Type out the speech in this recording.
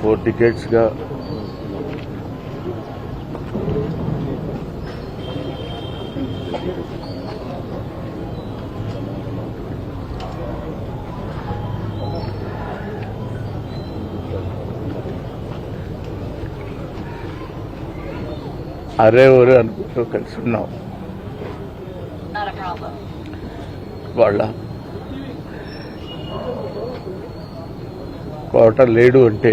Four టికెట్స్గా అరే ఒరే అనుకుంటూ కలిసి ఉన్నాం. వాళ్ళ కోట లేడు అంటే